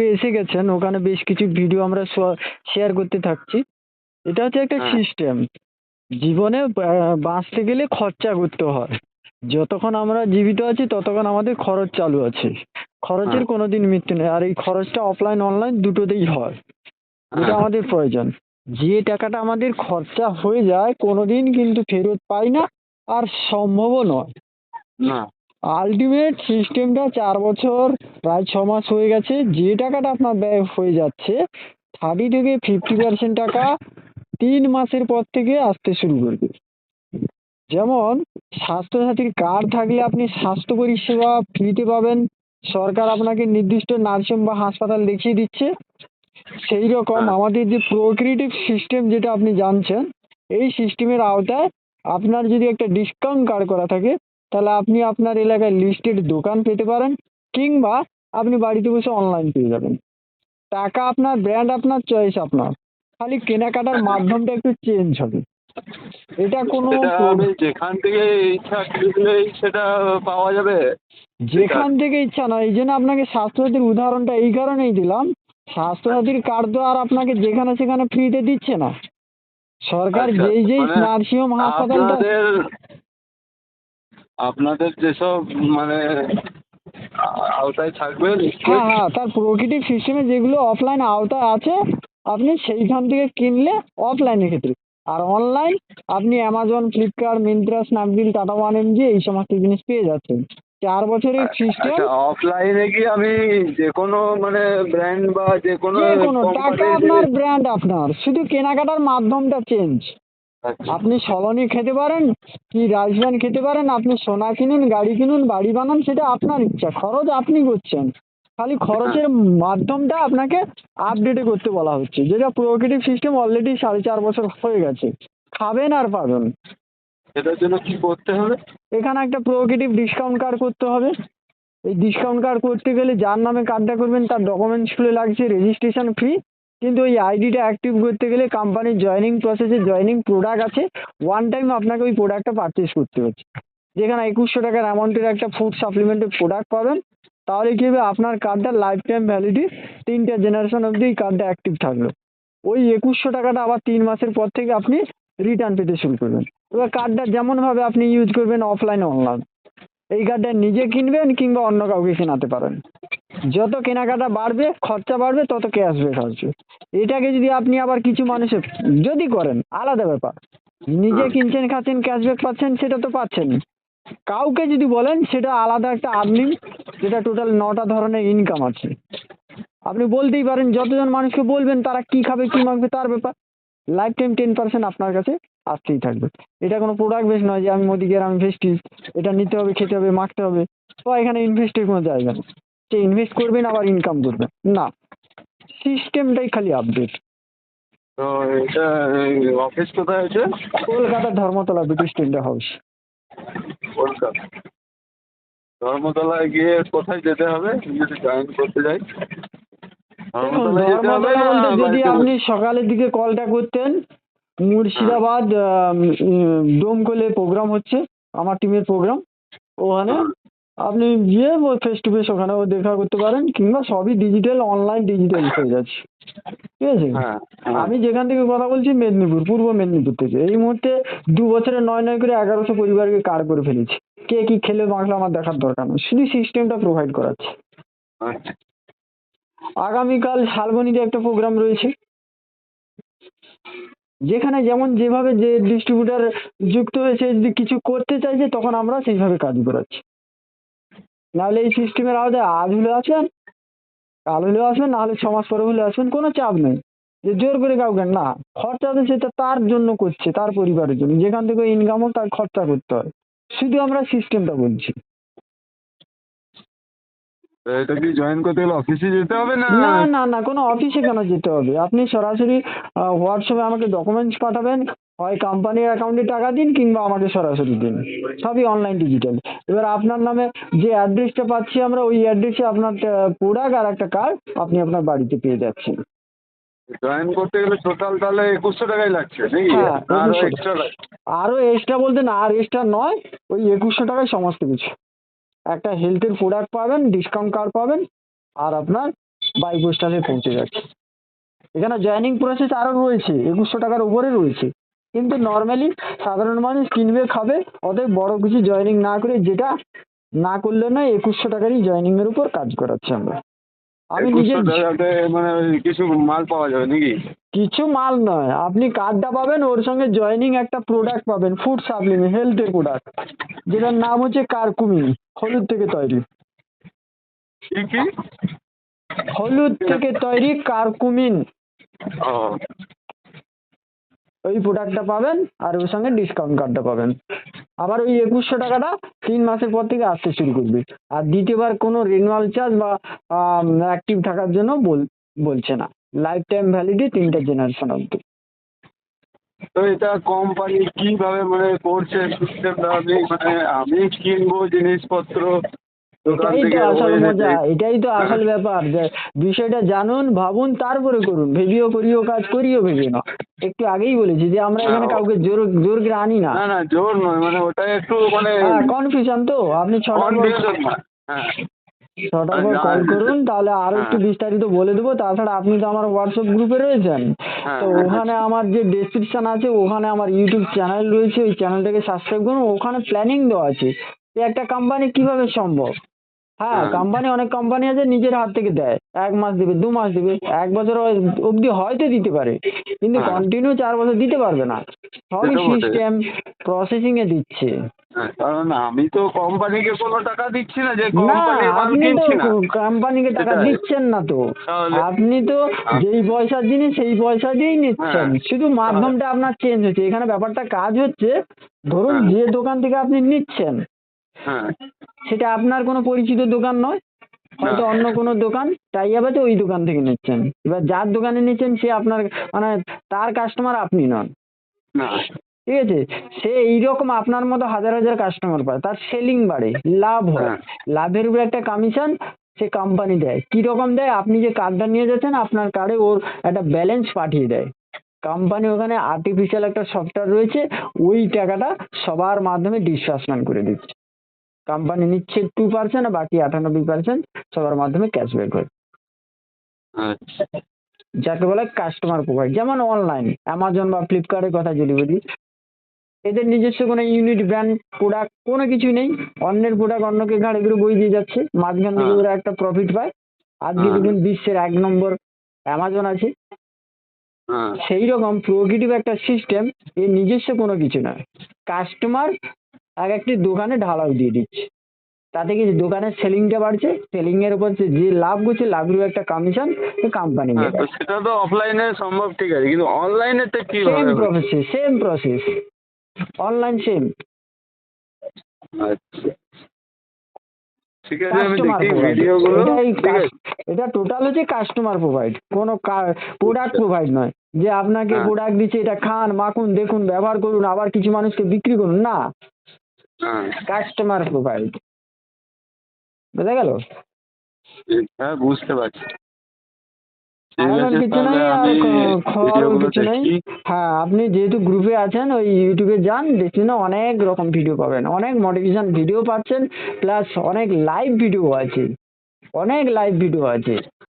গ্রুপে এসে গেছেন ওখানে বেশ কিছু ভিডিও আমরা শেয়ার করতে থাকছি। এটা হচ্ছে একটা হ্যাঁ। সিস্টেম জীবনে আহ, বাঁচতে গেলে খরচা করতে হয়। যতক্ষণ আমরা জীবিত আছি ততক্ষণ আমাদের খরচ চালু আছে। খরচের হ্যাঁ। কোনোদিন মৃত্যু নেই। আর এই খরচটা অফলাইন অনলাইন দুটোতেই হয়। যেটা হ্যাঁ। আমাদের প্রয়োজন। যে টাকাটা আমাদের খরচা হয়ে যায় কোনোদিন কিন্তু ফেরত পাই না আর সম্ভবও নয়। না। আলটিমেট সিস্টেমটা চার বছর, প্রায় ছ মাস হয়ে গেছে। যে টাকাটা আপনার ব্যয় হয়ে যাচ্ছে থার্টি থেকে ফিফটি পার্সেন্ট টাকা তিন মাসের পর থেকে আসতে শুরু করবে। যেমন, স্বাস্থ্যসাথীর কার্ড থাকলে আপনি স্বাস্থ্য পরিষেবা ফ্রিতে পাবেন। সরকার আপনাকে নির্দিষ্ট নার্সিং বা হাসপাতাল দেখিয়ে দিচ্ছে। সেই রকম। আমাদের যে প্রোক্রিয়েটিভ সিস্টেম যেটা আপনি জানছেন, এই সিস্টেমের আওতায় আপনার যদি একটা ডিসকাউন্ট কার্ড করা থাকে তাহলে আপনি আপনার এলাকায় লিস্টেড দোকান পেতে পারেন কিংবা আপনি বাড়িতে বসে অনলাইন পেয়ে যাবেন। টাকা আপনার ব্র্যান্ড আপনার চয়েস আপনার। খালি কেনাকাটার মাধ্যমটা একটু চেঞ্জ হবে। এটা কোনো যেখান থেকে ইচ্ছা সেটা পাওয়া যাবে। যেখান থেকে ইচ্ছা নয় এই জন্য আপনাকে স্বাস্থ্যসাথীর উদাহরণটা এই কারণেই দিলাম। স্বাস্থ্যসাথীর কার্ড তো আর আপনাকে যেখানে সেখানে ফ্রিতে দিচ্ছে না। সরকার আচ্ছা, যেই যেই মানে নার্সিংহোম হাসপাতালটা আপনাদের যেসব মানে আওতায় থাকবে হ্যাঁ হ্যাঁ তার প্রকৃতিক সিস্টেমে যেগুলো অফলাইন আওতায় আছে আপনি সেইখান থেকে কিনলে অফলাইনের ক্ষেত্রে। আর অনলাইন আপনি Amazon Flipkart Myntra Snapdeal Tata one MG এই সমস্ত জিনিস পেয়ে যাচ্ছেন। চার বছরের সিস্টেম আচ্ছা অফলাইনে কি আমি যে কোনো মানে ব্র্যান্ড বা যে কোনো যে কোনো টাকা আপনার ব্র্যান্ড আপনার শুধু কেনাকাটার মাধ্যমটা চেঞ্জ আচ্ছা আপনি সলনি খেতে পারেন কি রাজধান খেতে পারেন আপনি সোনা কিনুন গাড়ি কিনুন বাড়ি বানান সেটা আপনার ইচ্ছা। খরচ আপনি করছেন। খালি খরচের মাধ্যমটা আপনাকে আপডেটে করতে বলা হচ্ছে। যেটা প্রোগ্রেটিভ সিস্টেম অলরেডি সাড়ে চার বছর হয়ে গেছে। খাবেন আর পাবেন। সেটার জন্য কি করতে হবে? এখানে একটা প্রোগ্রেটিভ ডিসকাউন্ট কার্ড করতে হবে। এই ডিসকাউন্ট কার্ড করতে গেলে যার নামে কার্ডটা করবেন তার ডকুমেন্টসগুলো লাগছে রেজিস্ট্রেশন ফি কিন্তু ওই আইডিটা অ্যাক্টিভ করতে গেলে কোম্পানির জয়েনিং প্রসেসে জয়েনিং প্রোডাক্ট আছে ওয়ান টাইম আপনাকে ওই প্রোডাক্টটা পারচেস করতে হচ্ছে। যেখানে একুশশো টাকার অ্যামাউন্টের একটা ফুড সাপ্লিমেন্টের প্রোডাক্ট পাবেন, তাহলে কী হবে? আপনার কার্ডটা লাইফ টাইম ভ্যালিডি তিনটে জেনারেশন অবধি এই কার্ডটা অ্যাক্টিভ থাকল। ওই একুশশো টাকাটা আবার তিন মাসের পর থেকে আপনি রিটার্ন পেতে শুরু করবেন। এবার কার্ডটা যেমনভাবে আপনি ইউজ করবেন অফলাইন অনলাইন এই কার্ডটা নিজে কিনবেন কিংবা অন্য কাউকে কেনাতে পারেন। যত কেনাকাটা বাড়বে খরচা বাড়বে তত ক্যাশব্যাক আসবে। এটাকে যদি আপনি আবার কিছু মানুষের যদি করেন আলাদা ব্যাপার। নিজে কিনছেন খাচ্ছেন ক্যাশব্যাক পাচ্ছেন সেটা তো পাচ্ছেন। কাউকে যদি বলেন সেটা আলাদা একটা আর্নিং যেটা টোটাল নটা ধরনের ইনকাম আছে। আপনি বলতেই পারেন যতজন মানুষকে বলবেন তারা কি খাবে কি মাখবে তার ব্যাপার। লাইফ টাইম টেন পার্সেন্ট আপনার কাছে আসতেই থাকবে। এটা কোনো প্রোডাক্ট বেস নয় যে আমি মোদিকের আমি ভেস্টিস এটা নিতে হবে খেতে হবে মাখতে হবে। বা এখানে ইনভেস্টের কোনো জায়গা নেই। সে ইনভেস্ট করবেন আবার ইনকাম করবেন। না। সিস্টেমটাই খালি আপডেট তো এটা অফিস কোথায় আছে কলকাতার Dharmatala British tender house Kolkata. ধর্মতলায় গিয়ে কোথায় যেতে হবে? যদি জয়েন করতে যাই। যদি আপনি সকালের দিকে কলটা করতেন মুর্শিদাবাদ ডোমকলে প্রোগ্রাম হচ্ছে আমার টিমের প্রোগ্রাম ওখানে আপনি গিয়ে ফেস টু ফেস ওখানেও দেখা করতে পারেন কিংবা সবই ডিজিটাল অনলাইন ডিজিটাল হয়ে যাচ্ছে। ঠিক আছে? হ্যাঁ হ্যাঁ। আমি যেখান থেকে কথা বলছি মেদিনীপুর পূর্ব মেদিনীপুর থেকে। এই মুহূর্তে দু বছরে নয় নয় করে এগারোশো পরিবারকে কার করে ফেলেছি? কে কি খেলে বাঁচলো আমার দেখার দরকার নেই। শুধু সিস্টেমটা প্রোভাইড করাচ্ছে। আচ্ছা। আগামীকাল শালবনীতে একটা প্রোগ্রাম রয়েছে। যেখানে যেমন যেভাবে যে ডিস্ট্রিবিউটার যুক্ত হয়েছে, যদি কিছু করতে চাইছে, তখন আমরা সেইভাবে কাজ করাচ্ছি। নাহলে এই সিস্টেমের আওতায় আজ হলে আসবেন কাল হলেও আসবেন নাহলে ছ মাস পরে হলে আসবেন কোনো চাপ নেই। যে জোর করে কাউকে, না, খরচা তো সেটা তার জন্য করছে, তার পরিবারের জন্য। যেখান থেকে ইনকাম হোক, তার খরচা করতে হয়। শুধু আমরা সিস্টেমটা বলছি এটা কি জয়েন করতে গেলে অফিসে যেতে হবে না না না না কোনো অফিসে কেন যেতে হবে? আপনি সরাসরি হোয়াটসঅ্যাপে আমাকে ডকুমেন্টস পাঠাবেন হয় কোম্পানির অ্যাকাউন্টে টাকা দিন কিংবা আমাকে সরাসরি দিন। সবই অনলাইন ডিজিটাল এবার আপনার নামে যে অ্যাড্রেসটা পাচ্ছি আমরা ওই অ্যাড্রেসে আপনার প্রোডাক্ট আর একটা কার্ড আপনি আপনার বাড়িতে পেয়ে যাচ্ছেন। জয়েন করতে গেলে টোটাল তাহলে একুশশো টাকাই লাগছে নাকি? হ্যাঁ, আরও 2100 এক্সট্রা লাগছে। আরও এক্সট্রা বলতে না আর এক্সট্রা নয় ওই একুশশো টাকায় সমস্ত কিছু। একটা হেলথের প্রোডাক্ট পাবেন ডিসকাউন্ট কার্ড পাবেন, আর আপনার বাইক স্টারে পৌঁছে যাচ্ছে এখানে জয়েনিং প্রসেস আরও রয়েছে, একুশশো টাকার উপরে রয়েছে। কিন্তু নর্মালি সাধারণ মানুষ কিনবে, খাবে, অতএব বড় কিছু জয়েনিং না করে যেটা না করলে নয়, একুশশো টাকারই জয়েনিংয়ের উপর কাজ করাচ্ছি আমরা। আমি নিজে মানে কিছু মাল পাওয়া যাবে নাকি? কিছু মাল নয়। আপনি কার্ডটা পাবেন ওর সঙ্গে জয়েনিং একটা প্রোডাক্ট পাবেন ফুড সাপ্লিমেন্ট হেলথের প্রোডাক্ট যেটার নাম হচ্ছে কারকুমি হলুদ থেকে তৈরি। হলুদ থেকে তৈরি কারকুমিন ওই প্রোডাক্টটা পাবেন আর ওর সঙ্গে ডিসকাউন্ট কার্ডটা পাবেন। আবার ওই একুশশো টাকাটা তিন মাসের পর থেকে আসতে শুরু করবে। আর দ্বিতীয়বার কোনো রিনুয়াল চার্জ বা অ্যাক্টিভ থাকার জন্য বল, বলছে না। লাইফ টাইম ভ্যালিডি তিনটা জেনারেশন অবধি। তো এটা কোম্পানি কীভাবে মানে করছে সিস্টেমটা আমি মানে আমি কিনবো জিনিসপত্র এটাই তো আসল মজা এটাই তো আসল ব্যাপার যে বিষয়টা জানুন ভাবুন তারপরে করুন ভেবিও করিও কাজ করিও ভেবিও না একটু আগেই বলেছি যে আমরা এখানে হ্যাঁ। কাউকে জোর জোর করে আনি না। না না জোর নয় মানে ওটা একটু মানে হ্যাঁ কনফিউশন তো আপনি ছটার পর হ্যাঁ। ছটার পর কল করুন তাহলে আরও একটু হ্যাঁ। বিস্তারিত বলে দেবো তাছাড়া আপনি তো আমার হোয়াটসঅ্যাপ গ্রুপে রয়েছেন। হ্যাঁ, তো হ্যাঁ, ওখানে আমার যে ডেসক্রিপশন আছে ওখানে আমার ইউটিউব চ্যানেল রয়েছে ওই চ্যানেলটাকে সাবস্ক্রাইব করুন ওখানে প্ল্যানিং দেওয়া আছে একটা কোম্পানি কীভাবে সম্ভব। হ্যাঁ হ্যাঁ। কোম্পানি অনেক কোম্পানি আছে নিজের হাত থেকে দেয়। এক মাস দেবে দু মাস দেবে এক বছর হয়- অবধি হয়তো দিতে পারে। কিন্তু হ্যাঁ। কন্টিনিউ চার বছর দিতে পারবে না। সবই। সিস্টেম প্রসেসিং এ দিচ্ছে। হ্যাঁ, কারণ আমি তো কোম্পানিকে কোনো টাকা দিচ্ছি না যে কোম্পানি আপনি তো কোম্পানিকে টাকা দিচ্ছেন না তো। আপনি তো যেই পয়সার জিনিস সেই পয়সা দিয়েই নিচ্ছেন। হ্যাঁ। শুধু মাধ্যমটা আপনার চেঞ্জ হচ্ছে। এখানে ব্যাপারটা কাজ হচ্ছে। ধরুন হ্যাঁ। যে দোকান থেকে আপনি নিচ্ছেন হ্যাঁ। সেটা আপনার কোনো পরিচিত দোকান নয় হয়তো অন্য কোনো দোকান টাই আপ আছে ওই দোকান থেকে নিচ্ছেন। এবার যার দোকানে নিচ্ছেন সে আপনার মানে তার কাস্টমার আপনি নন। না। ঠিক আছে? সে এইরকম আপনার মতো হাজার হাজার কাস্টমার পায় তার সেলিং বাড়ে লাভ হয়। হ্যাঁ। লাভের উপরে একটা কমিশন সে কোম্পানি দেয়। কি রকম দেয়? আপনি যে কার্ডটা নিয়ে যাচ্ছেন আপনার কার্ডে ওর একটা ব্যালেন্স পাঠিয়ে দেয়। কোম্পানি ওখানে আর্টিফিশিয়াল একটা সফটওয়্যার রয়েছে ওই টাকাটা সবার মাধ্যমে ডিসবার্সমেন্ট করে দিচ্ছে। কোম্পানি নিচ্ছে টু পার্সেন্ট আর বাকি আটানব্বই পার্সেন্ট সবার মাধ্যমে ক্যাশব্যাক হয়। আচ্ছা। যাকে বলে কাস্টমার প্রোভাইড যেমন অনলাইন অ্যামাজন বা ফ্লিপকার্টের কথা যদি বলি এদের নিজস্ব কোনো ইউনিট ব্র্যান্ড প্রোডাক্ট কোনো কিছুই নেই। অন্যের প্রোডাক্ট অন্যকে ঘাড়ে করে বই দিয়ে যাচ্ছে। মাঝখান থেকে হ্যাঁ। ওরা একটা প্রফিট পায়। আজকে হ্যাঁ। দেখুন বিশ্বের এক নম্বর অ্যামাজন আছে। সেই রকম প্রোগেটিভ একটা সিস্টেম এর নিজস্ব কোনো কিছু নয়। কাস্টমার এক একটি দোকানে ঢালাও দিয়ে দিচ্ছে। তাতে কি দোকানের সেলিংটা বাড়ছে? সেলিং এর উপর যে লাভ করছে লাভের একটা কমিশন কোম্পানি হ্যাঁ, সেটা তো অফলাইনে সম্ভব ঠিক আছে। কিন্তু অনলাইনেতে কি same process same process online same আচ্ছা। ঠিক আছে আমি দেখি ভিডিওগুলো। এটা টোটাল হচ্ছে কাস্টমার প্রোভাইড কোনো প্রোডাক্ট প্রোভাইড নয়। যে আপনাকে হ্যাঁ। প্রোডাক্ট দিচ্ছে এটা খান মাখুন দেখুন ব্যবহার করুন আবার কিছু মানুষকে বিক্রি করুন না। হ্যাঁ কাস্টমার প্রোভাইড বোঝা গেল? হ্যাঁ বুঝতে পারছি। কিছু নেই কিছু নেই। হ্যাঁ আপনি যেহেতু গ্রুপে আছেন ওই ইউটিউবে যান দেখুন অনেক রকম ভিডিও পাবেন। অনেক মোটিভেশন ভিডিও পাচ্ছেন প্লাস অনেক লাইভ ভিডিও আছে। অনেক লাইভ ভিডিও আছে।